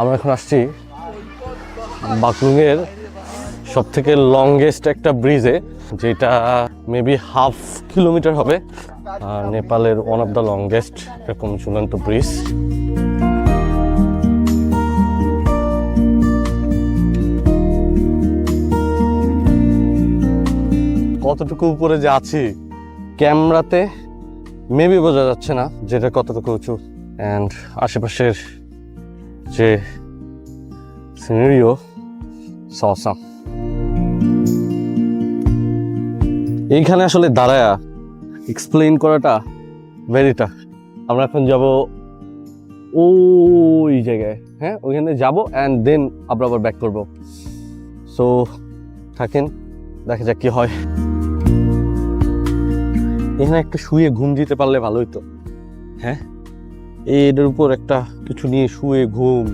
আমরা এখন আসছি বাকলুংয়ের সব থেকে লংগেস্ট একটা ব্রিজে যেটা মেবি হাফ কিলোমিটার হবে। নেপালের ওয়ান অফ দ্য লংগেস্ট এরকম ঝুলন্ত ব্রিজ কতটুকু উপরে যে আছি, ক্যামেরাতে মেবি বোঝা যাচ্ছে না যেটা কতটুকু উঁচু। অ্যান্ড আশেপাশের যে সিনারিও সসাম এইখানে আসলে দাঁড়ায়া এক্সপ্লেইন করাটা ভেরি টাফ আমরা এখন যাব ওই জায়গায় হ্যাঁ? ওইখানে যাব অ্যান্ড দেন আমরা আবার ব্যাক করব। সো থাকেন, দেখা যাক কি হয়। এখানে একটা শুয়ে ঘুম দিতে পারলে ভালোই তো হ্যাঁ? এটার উপর একটা কিছু নিয়ে শুয়ে ঘুম।